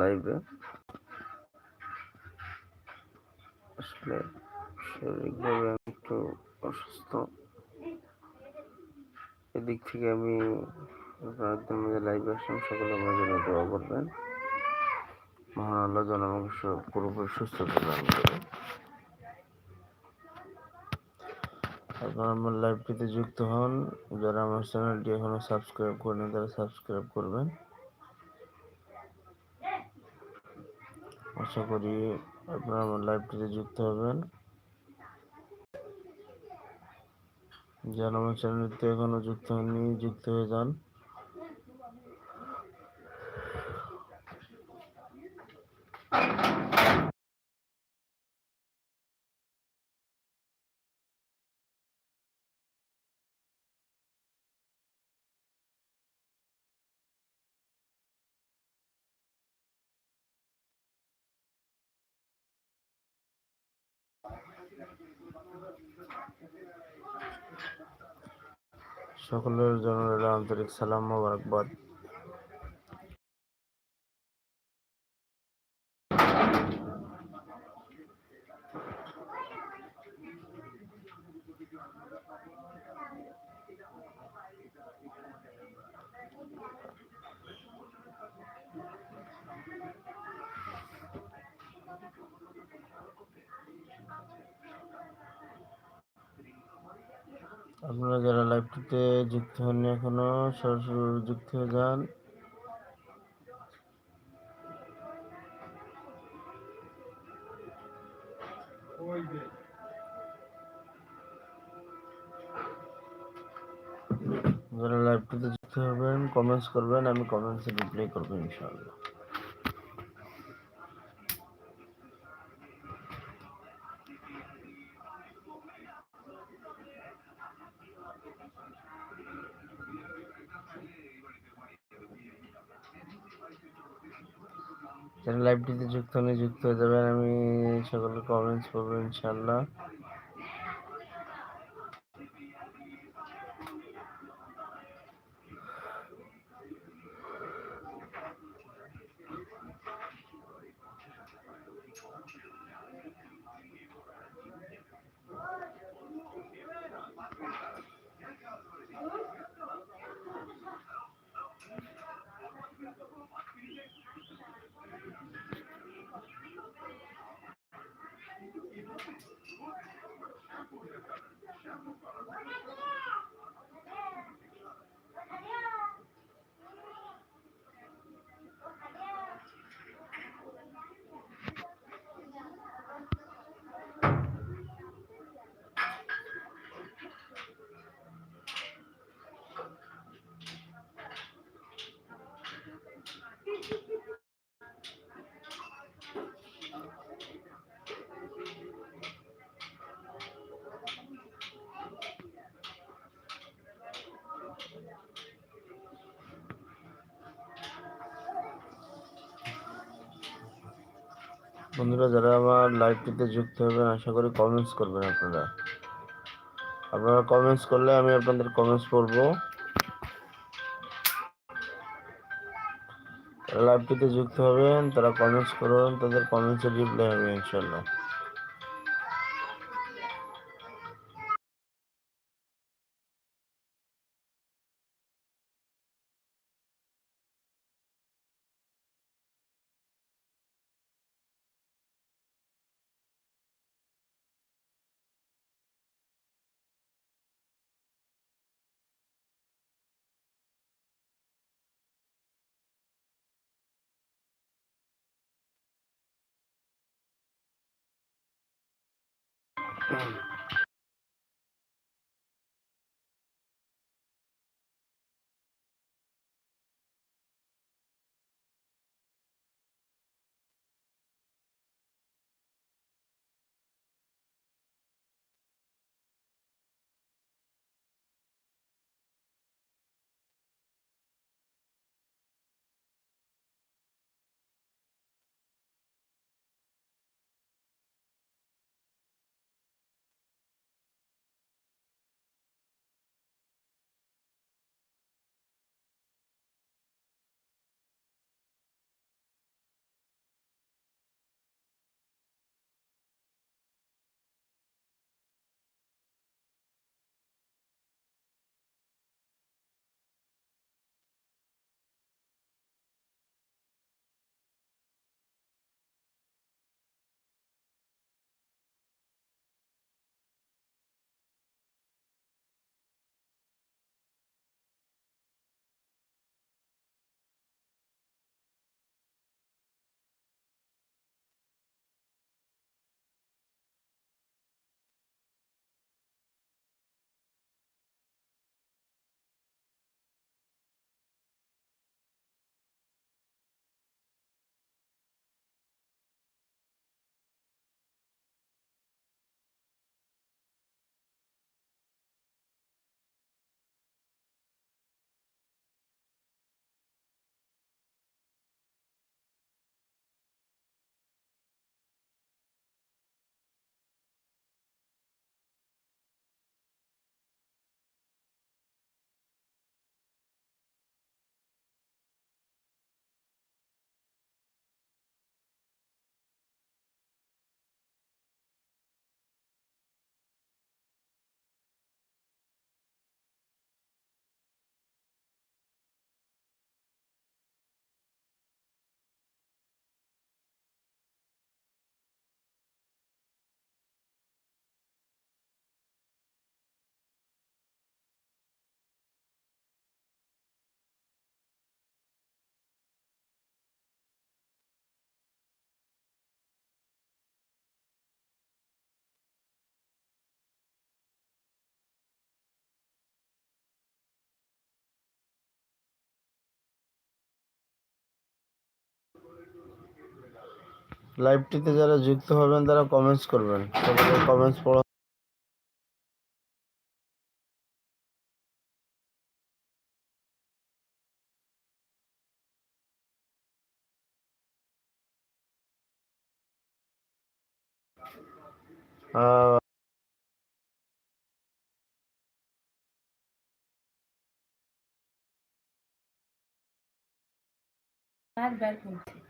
লাইভে। আসলে শারীরিকভাবে আমি একটু অসুস্থ। এদিক থেকে আমি আপনাদের মধ্যে লাইভে আসলাম, সকলে আমার জন্য দোয়া করবেন। মহান আল্লাহ যেন আমাকে পুরোপুরি সুস্থতা দান করে আপনারা আমার লাইভটিতে যুক্ত হন। যারা আমার চ্যানেলটি এখনও সাবস্ক্রাইব করেনি তারা সাবস্ক্রাইব করবেন। আশা করি আপনারা আমার লাইভটিতে যুক্ত হবেন। যারা আমার চ্যানেলটিতে এখনও যুক্ত হননি, যুক্ত হয়ে যান। সকলের জন্য রইল আন্তরিক সালাম মোবারকবাদ। আপনারা যারা লাইভটিতে যুক্ত হননি এখনও, সরাসরি যুক্ত হয়ে যান। যারা লাইভটিতে যুক্ত হবেন কমেন্টস করবেন, আমি কমেন্টসে রিপ্লাই করব ইনশাআল্লাহ। যারা লাইভটিতে যুক্ত হলে যুক্ত হয়ে যাবেন। আমি সকলের কমেন্টস করব ইনশাআল্লাহ। বন্ধুরা, যারা আমার লাইভটিতে যুক্ত হবেন, আশা করি কমেন্টস করবেন আপনারা। আপনারা কমেন্টস করলে আমি আপনাদের কমেন্টস পড়ব। লাইভটিতে যুক্ত হবেন, তারা কমেন্টস করুন, তাদের কমেন্টসের রিপ্লাই হবে ইনশাল্লাহ Oh, লাইভটিতে যারা যুক্ত হবেন তারা কমেন্টস করবেন। সকলের কমেন্টস পড়া আর বের করছি।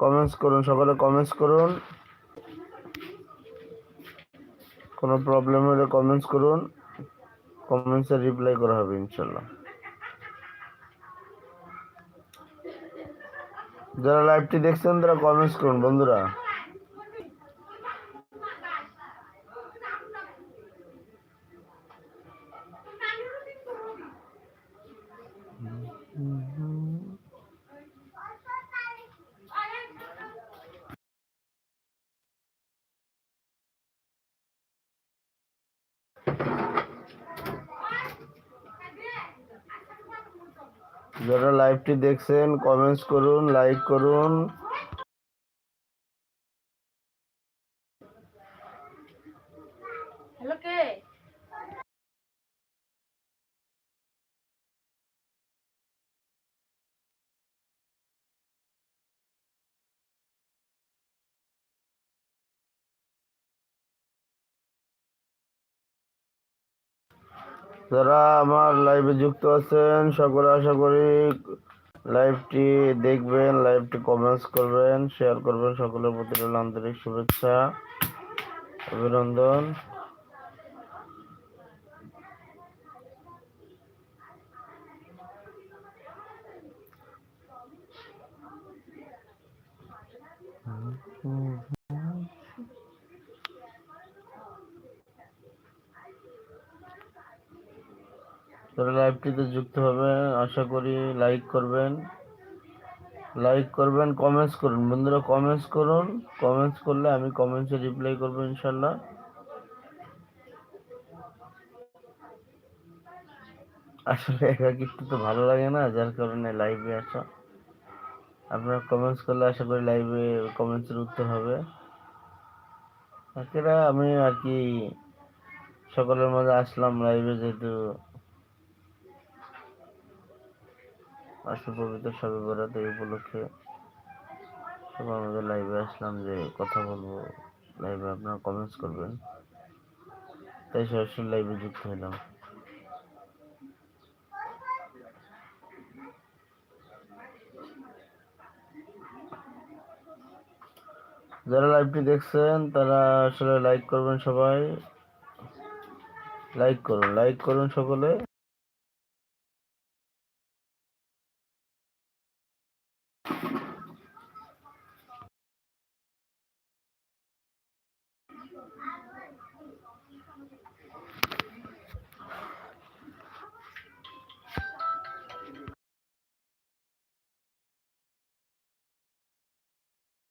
কমেন্টস করুন, সকলে কমেন্টস করুন। কোনো প্রবলেম হলে কমেন্টস করুন। কমেন্টসে রিপ্লাই করা হবে, ইনশাল্লাহ। যারা লাইভটি দেখছেন, তারা কমেন্টস করুন, বন্ধুরা। যারা লাইভটি দেখছেন কমেন্টস করুন লাইক করুন। যারা আমার লাইভে যুক্ত আছেন, সকলে আশা করি লাইভটি দেখবেন লাইভটি কমেন্টস করবেন শেয়ার করবেন সকলের প্রতি আন্তরিক শুভেচ্ছা, অভিনন্দন। যারা লাইভটিতে যুক্ত হবেন। আশা করি লাইক করবেন। লাইক করবেন কমেন্টস করুন। বন্ধুরা কমেন্টস করুন। কমেন্টস করলে আমি কমেন্টসে রিপ্লাই করব ইনশাল্লাহ। আসলে একাকিত্ব তো ভালো লাগে না, যার কারণে লাইভে আসা। আপনারা কমেন্টস করলে আশা করি লাইভে কমেন্টসের উত্তর হবে। বাকিরা আমি আর কি সকলের মাঝে আসলাম লাইভে যেহেতু আসলে পবিত্র সবে বরাত এই উপলক্ষে সবাই আমাদের লাইভে আসলাম যে কথা বলব। লাইভে আপনারা কমেন্টস করবেন। তাই সরাসরি লাইভে যুক্ত হলাম। যারা লাইভটি দেখছেন, তারা আসলে লাইক করবেন সবাই। লাইক করুন লাইক করুন সকলে।